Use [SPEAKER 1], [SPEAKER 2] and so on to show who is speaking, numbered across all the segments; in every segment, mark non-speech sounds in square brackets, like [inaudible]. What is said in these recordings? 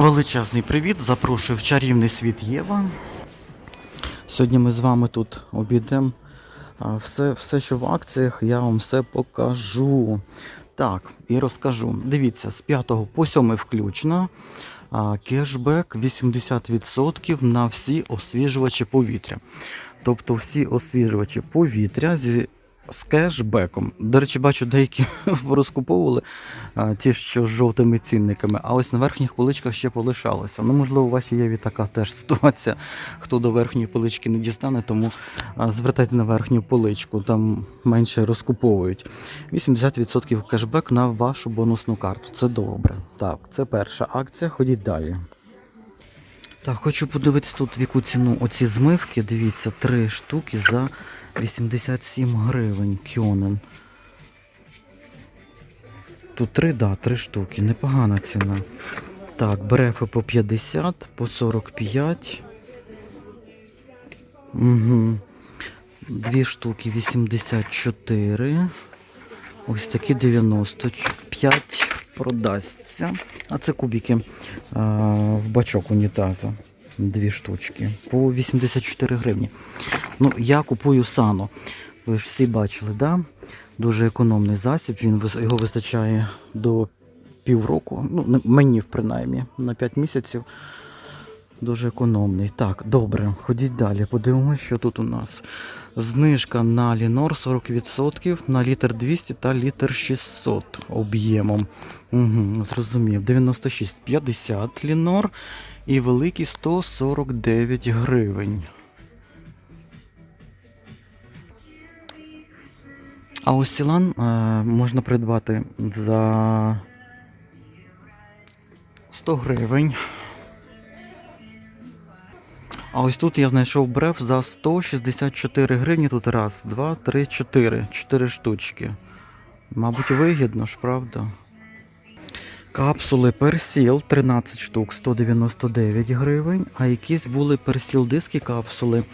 [SPEAKER 1] Величезний привіт! Запрошую в чарівний світ Єва. Сьогодні ми з вами тут обійдемо все, все, що в акціях, я вам все покажу. Так, і розкажу. Дивіться, з 5 по 7 включно. Кешбек 80% на всі освіжувачі повітря. Тобто всі освіжувачі повітря зі, з кешбеком. До речі, бачу, деякі [laughs] розкуповували ті, що з жовтими цінниками, а ось на верхніх поличках ще полишалося. Ну, можливо, у вас є така теж ситуація, хто до верхньої полички не дістане, тому звертайте на верхню поличку, там менше розкуповують. 80% кешбек на вашу бонусну карту. Це добре. Так, це перша акція. Ходіть далі. Так, хочу подивитись тут в яку ціну оці змивки. Дивіться, три штуки за 87 гривень Кьонен. Тут три, да, три штуки. Непогана ціна. Так, брефи по 50, по 45. Угу. Дві штуки 84. Ось такі 95 продасться. А це кубики а, в бачок унітаза. Дві штучки. По 84 гривні. Ну, я купую сано. Ви ж всі бачили, да? Дуже економний засіб. Він його вистачає до півроку. Ну, мені принаймні, на 5 місяців. Дуже економний. Так, добре, ходіть далі. Подивимося, що тут у нас. Знижка на Лінор 40% на літр 200 та літр 600 об'ємом. Угу, зрозумів. 96,50 Лінор і великий 149 гривень. А ось Сілан е, можна придбати за 100 гривень. А ось тут я знайшов бреф за 164 гривні. Тут раз, два, три, чотири. Чотири штучки. Мабуть, вигідно ж, правда? Капсули персіл 13 штук 199 гривень. А якісь були персіл диски капсули.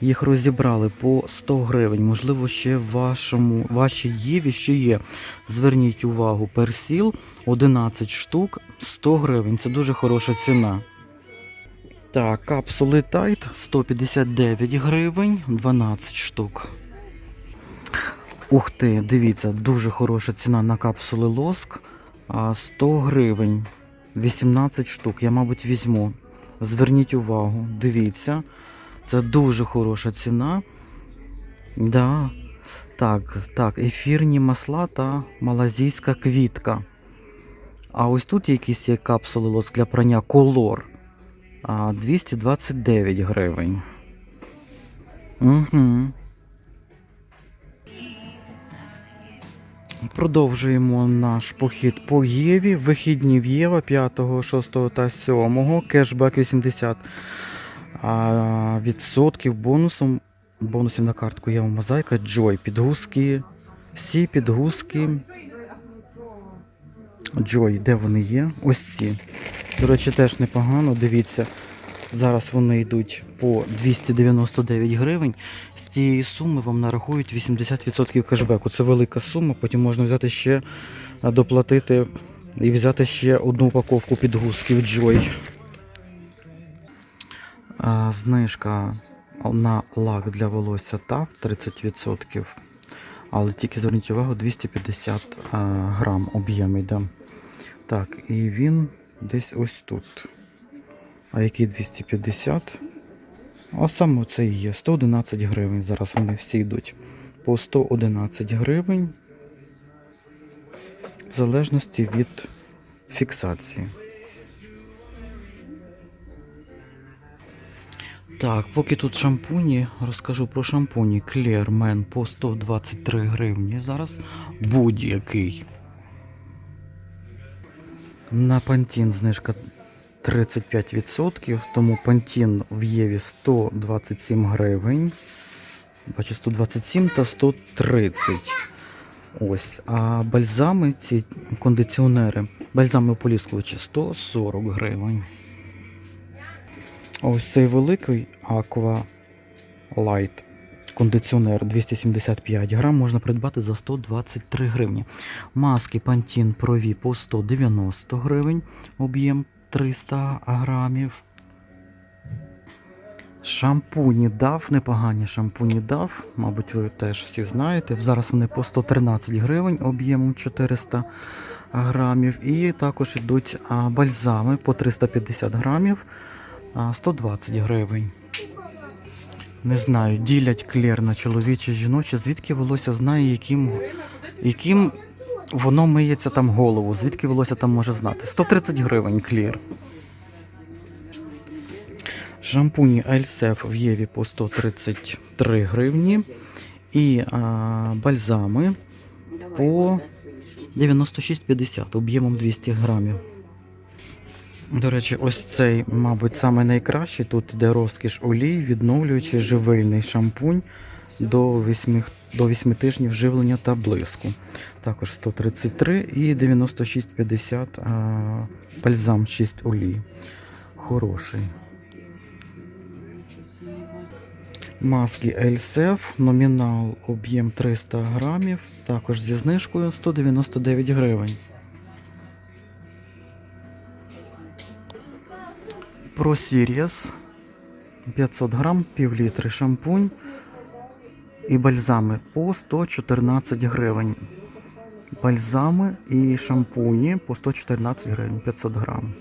[SPEAKER 1] Їх розібрали по 100 гривень. Можливо, ще в вашому, вашій Єві ще є. Зверніть увагу, персіл 11 штук 100 гривень. Це дуже хороша ціна. Так, капсули Тайт 159 гривень, 12 штук. Ух ти, дивіться, дуже хороша ціна на капсули лоск. А, 100 гривень, 18 штук. Я, мабуть, візьму. Зверніть увагу, дивіться. Це дуже хороша ціна. Да. Так, так, ефірні масла та малазійська квітка. А ось тут якісь є капсули лоск для прання колор. 229 гривень. Угу. Продовжуємо наш похід по Єві. Вихідні в Єва 5, 6 та 7. Кешбек 80 а, відсотків бонусом. Бонусів на картку Єва Мозаїка, Joy, підгузки. Всі підгузки. Joy, де вони є? Ось ці. До речі, теж непогано. Дивіться, зараз вони йдуть по 299 гривень. З цієї суми вам нарахують 80% кешбеку. Це велика сума, потім можна взяти ще, доплатити і взяти ще одну упаковку підгузків Joy. Знижка на лак для волосся TAF 30%. Але тільки зверніть увагу, 250 грам об'єм йде. Так, і він десь ось тут. А який 250? А саме це і є. 111 гривень. Зараз вони всі йдуть. По 111 гривень. В залежності від фіксації. Так, поки тут шампуні, розкажу про шампуні Men по 123 гривні. Зараз будь-який. На пантін знижка 35%, тому пантін в Єві 127 гривень. Бачу 127 та 130. Ось. А бальзами, ці кондиціонери, бальзами ополіскувачі 140 гривень. Ось цей великий Aqua Light кондиціонер 275 грам можна придбати за 123 гривні. Маски Pantene Pro V по 190 гривень об'єм 300 грамів. Шампуні дав, непогані шампуні дав, мабуть, ви теж всі знаєте. Зараз вони по 113 гривень об'ємом 400 грамів. І також йдуть бальзами по 350 грамів, а, 120 гривень. Не знаю, ділять клер на чоловіче жіноче, звідки волосся знає, яким, яким воно миється там голову, звідки волосся там може знати. 130 гривень клір. Шампуні Ельсеф в Єві по 133 гривні. І а, бальзами по 96,50 об'ємом 200 грамів. До речі, ось цей, мабуть, найкращий. Тут іде розкіш олій, відновлюючий живильний шампунь до 8, до 8 тижнів живлення та блиску. Також 133 і 96,50 а, бальзам 6 олій. Хороший. Маски Ельсеф, номінал об'єм 300 грамів, також зі знижкою 199 гривень. Про Сіріас 500 грам, пів літри шампунь і бальзами по 114 гривень. Бальзами і шампуні по 114 гривень 500 грам.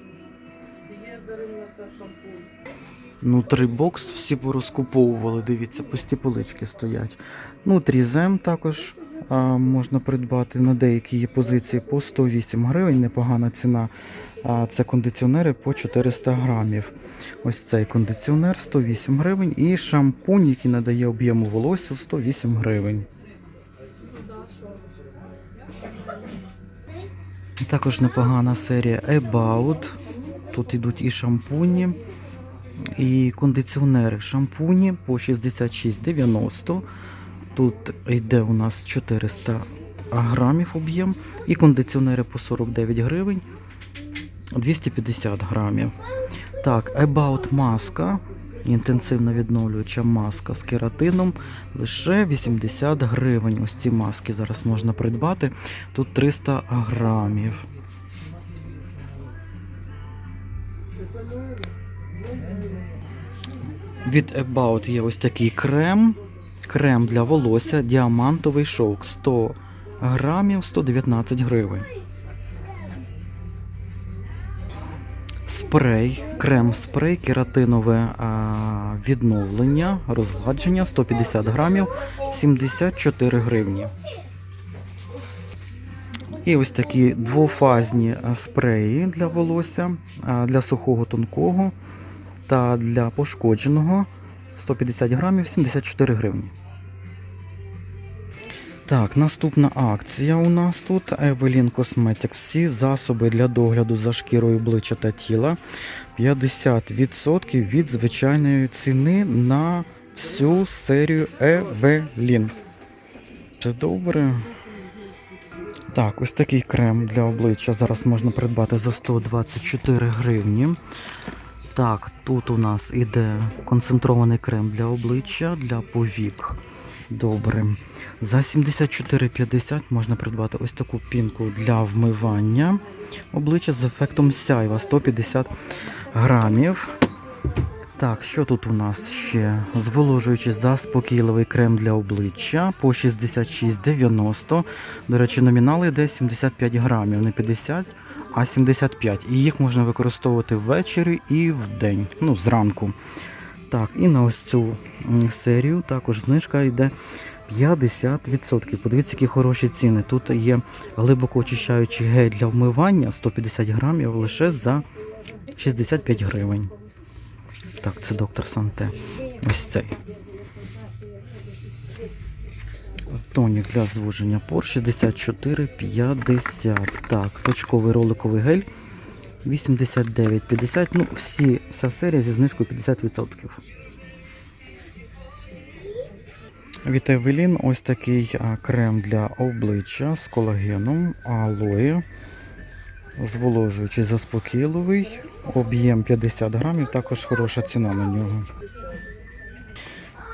[SPEAKER 1] Ну, бокс всі порозкуповували, дивіться, пусті полички стоять. Ну, трізем також можна придбати на деякі позиції по 108 гривень, непогана ціна. Це кондиціонери по 400 грамів. Ось цей кондиціонер 108 гривень і шампунь, який надає об'єму волосся 108 гривень. Також непогана серія About. Тут йдуть і шампуні, і кондиціонери. Шампуні по 66,90. Тут йде у нас 400 грамів об'єм. І кондиціонери по 49 гривень 250 грамів. Так, About маска. Інтенсивно відновлююча маска з кератином лише 80 гривень. Ось ці маски зараз можна придбати. Тут 300 грамів. Від About є ось такий крем. Крем для волосся, діамантовий шовк 100 грамів 119 гривень. Спрей, крем-спрей, кератинове а, відновлення, розгладження 150 грамів 74 гривні. І ось такі двофазні спреї для волосся, для сухого тонкого та для пошкодженого 150 грамів 74 гривні. Так, наступна акція у нас тут Evelyn Cosmetics. Всі засоби для догляду за шкірою обличчя та тіла 50% від звичайної ціни на всю серію Evelyn. Це добре. Так, ось такий крем для обличчя зараз можна придбати за 124 гривні. Так, тут у нас іде концентрований крем для обличчя, для повік. Добре. За 74,50 можна придбати ось таку пінку для вмивання обличчя з ефектом сяйва 150 грамів. Так, що тут у нас ще? Зволожуючий заспокійливий крем для обличчя по 66,90. До речі, номінал йде 75 грамів, не 50, а 75. І їх можна використовувати ввечері і вдень, ну, зранку. Так, і на ось цю серію також знижка йде 50%. Подивіться, які хороші ціни. Тут є глибоко очищаючий гель для вмивання 150 грамів лише за 65 гривень. Так, це доктор Санте. Ось цей. Тонік для звуження пор 64,50. Так, точковий роликовий гель 89,50. Ну, всі, вся серія зі знижкою 50%. Від Evelyn ось такий крем для обличчя з колагеном, алоє, зволожуючий заспокійливий, об'єм 50 грамів, також хороша ціна на нього.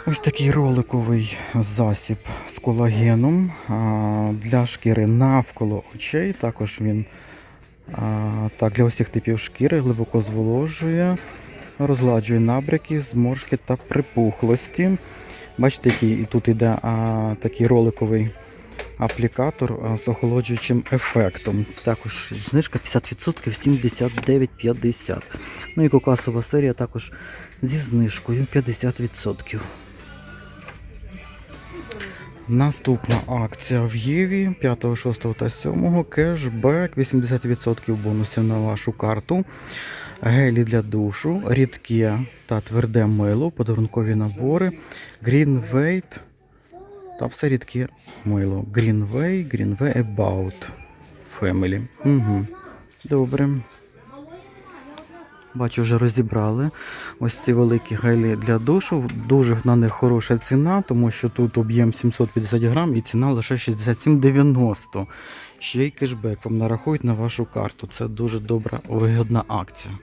[SPEAKER 1] Ось такий роликовий засіб з колагеном для шкіри навколо очей. Також він так, для усіх типів шкіри глибоко зволожує, розгладжує набряки, зморшки та припухлості. Бачите, який тут іде такий роликовий аплікатор з охолоджуючим ефектом. Також знижка 50% 79,50. Ну і кокасова серія також зі знижкою 50%. Наступна акція в Єві 5, 6 та 7 кешбек 80% бонусів на вашу карту. Гелі для душу, рідке та тверде мило, подарункові набори, Greenway та все рідке мило. Greenway, Greenway About Family. Угу. Добре. Бачу, вже розібрали. Ось ці великі гелі для душу. Дуже на них хороша ціна, тому що тут об'єм 750 грам і ціна лише 67,90. Ще й кешбек вам нарахують на вашу карту. Це дуже добра вигідна акція.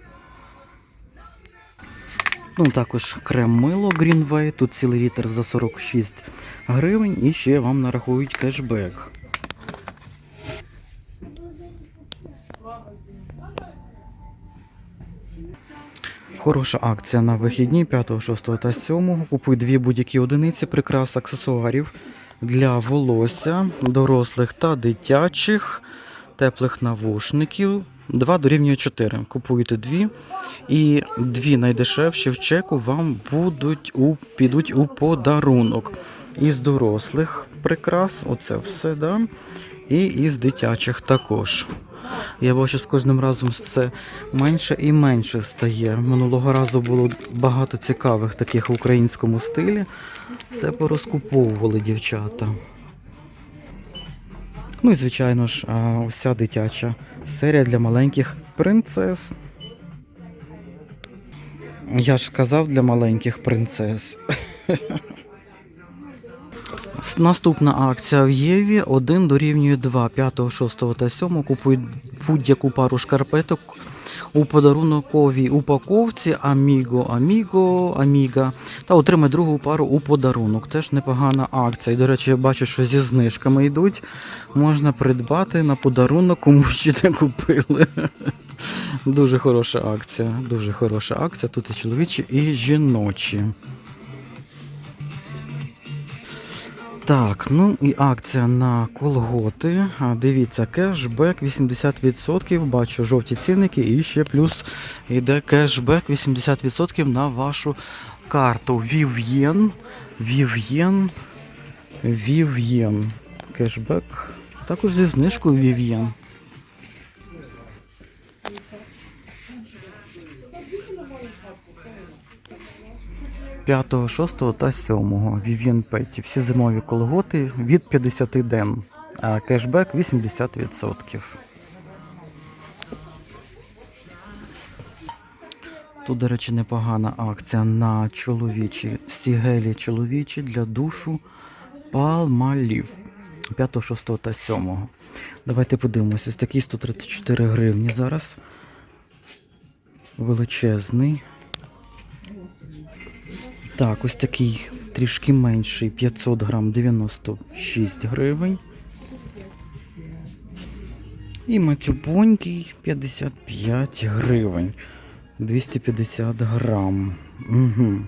[SPEAKER 1] Ну, також крем мило Greenway. Тут цілий літр за 46 гривень і ще вам нарахують кешбек. Хороша акція на вихідні 5, 6 та 7. Купуй дві будь-які одиниці прикрас аксесуарів для волосся, дорослих та дитячих, теплих навушників. 2 дорівнює 4. Купуєте дві. І дві найдешевші в чеку вам будуть у, підуть у подарунок. Із дорослих прикрас, оце все, да? і із дитячих також. Я бачу, з кожним разом все менше і менше стає. Минулого разу було багато цікавих таких в українському стилі. Все порозкуповували дівчата. Ну і звичайно ж, уся дитяча серія для маленьких принцес. Я ж казав для маленьких принцес. [laughs] Наступна акція в Єві 1 дорівнює 2, 5, 6 та 7. Купують будь-яку пару шкарпеток у подарунковій упаковці Amigo, Amigo, Amiga та отримай другу пару у подарунок. Теж непогана акція. І, до речі, я бачу, що зі знижками йдуть. Можна придбати на подарунок, кому ще не купили. Дуже хороша акція. Дуже хороша акція. Тут і чоловічі, і жіночі. Так, ну і акція на колготи. Дивіться, кешбек 80%. Бачу жовті цінники і ще плюс йде кешбек 80% на вашу карту. Вів'єн. Вів'єн. Вів'єн. Кешбек. Також зі знижкою Вів'єн. П'ятого, шостого та сьомого Vivien Petty. Всі зимові колготи від 50 ден, а кешбек 80%. Тут, до речі, непогана акція на чоловічі. Всі гелі чоловічі для душу Palmolive. 5, 6 та 7. Давайте подивимось. Ось такий 134 гривні зараз. Величезний. Так, ось такий трішки менший 500 грам 96 гривень. І матюбонький 55 гривень. 250 грам. Угу.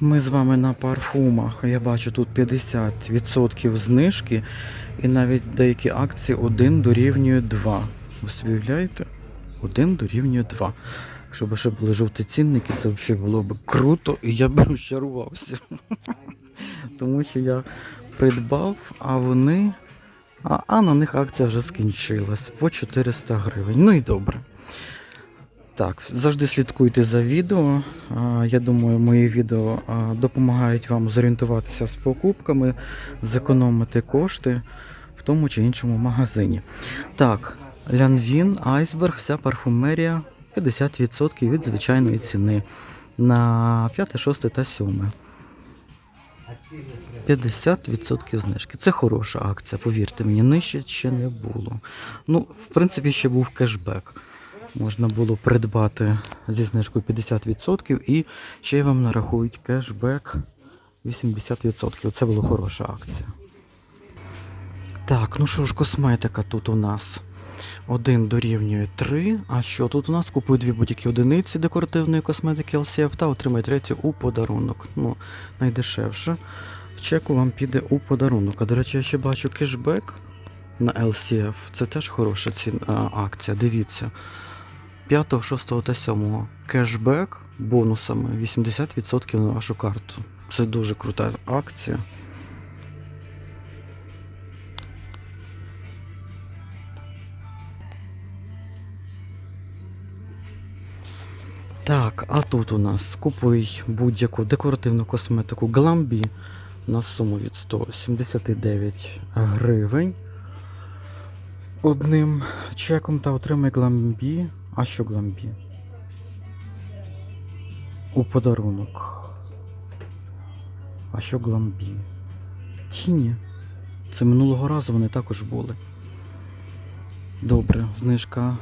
[SPEAKER 1] Ми з вами на парфумах. Я бачу тут 50% знижки. І навіть деякі акції 1 дорівнює 2. Ви собі уявляєте? 1 дорівнює 2. Якщо б ще були жовті цінники, це взагалі було б круто, і я б розчарувався. [laughs] Тому що я придбав, а вони. А, а на них акція вже скінчилась по 400 гривень. Ну і добре. Так, завжди слідкуйте за відео. Я думаю, мої відео допомагають вам зорієнтуватися з покупками, зекономити кошти в тому чи іншому магазині. Так, Лянвін, Айсберг, вся парфумерія 50% від звичайної ціни на 5, 6 та 7. 50% знижки. Це хороша акція, повірте мені, нижче ще не було. Ну, в принципі, ще був кешбек. Можна було придбати зі знижкою 50% і ще вам нарахують кешбек 80%. Це була хороша акція. Так, ну що ж, косметика тут у нас. 1 дорівнює 3. А що тут у нас? Купуй дві будь-які одиниці декоративної косметики LCF та отримай третю у подарунок. Ну, найдешевше. В Чеку вам піде у подарунок. А до речі, я ще бачу кешбек на LCF. Це теж хороша ціна, акція. Дивіться. 5, 6 та 7 кешбек бонусами 80% на вашу карту. Це дуже крута акція. Так, а тут у нас купуй будь-яку декоративну косметику Glambi на суму від 179 гривень. Одним чеком та отримай Glambi. А що Glambi? У подарунок. А що Glambi? Тіні. Це минулого разу вони також були. Добре, знижка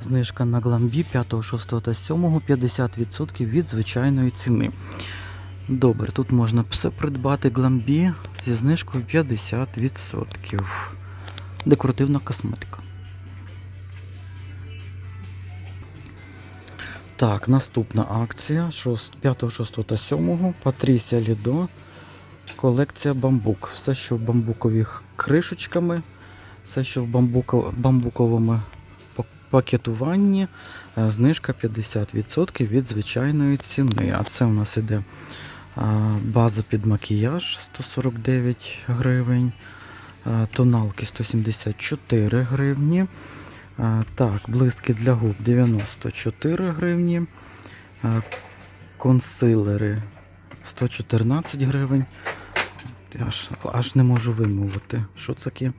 [SPEAKER 1] Знижка на гламбі 5, 6 та 7 50% від звичайної ціни. Добре, тут можна все придбати гламбі зі знижкою 50%. Декоративна косметика. Так, наступна акція 5, 6 та 7 Патрісія Лідо. Колекція бамбук. Все, що в бамбукових кришечками, все, що в бамбуко, бамбуковому пакетуванні е, знижка 50% від звичайної ціни. А це у нас іде база під макіяж 149 гривень, тоналки 174 гривні. Так, блиски для губ 94 гривні. Консилери 114 гривень. Аж, аж не можу вимовити. Що це таке?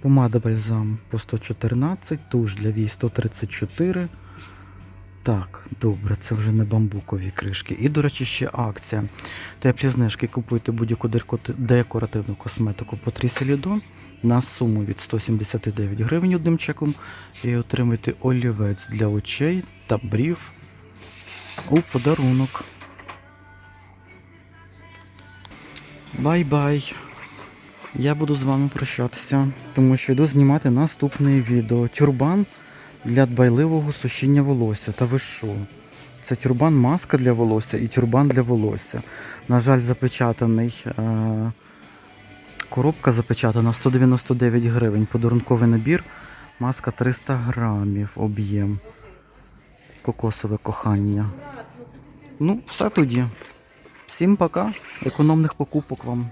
[SPEAKER 1] Помада бальзам по 114, туш для вій 134. Так, добре, це вже не бамбукові кришки. І, до речі, ще акція. Теплі знижки купуйте будь-яку декоративну косметику по Тріселідо на суму від 179 гривень одним чеком і отримайте олівець для очей та брів у подарунок. Бай-бай! Я буду з вами прощатися, тому що йду знімати наступне відео. Тюрбан для дбайливого сушіння волосся. Та ви що? Це тюрбан маска для волосся і тюрбан для волосся. На жаль, запечатаний. Е- коробка запечатана 199 гривень. Подарунковий набір. Маска 300 грамів об'єм. Кокосове кохання. Ну, все тоді. Всім пока. Економних покупок вам.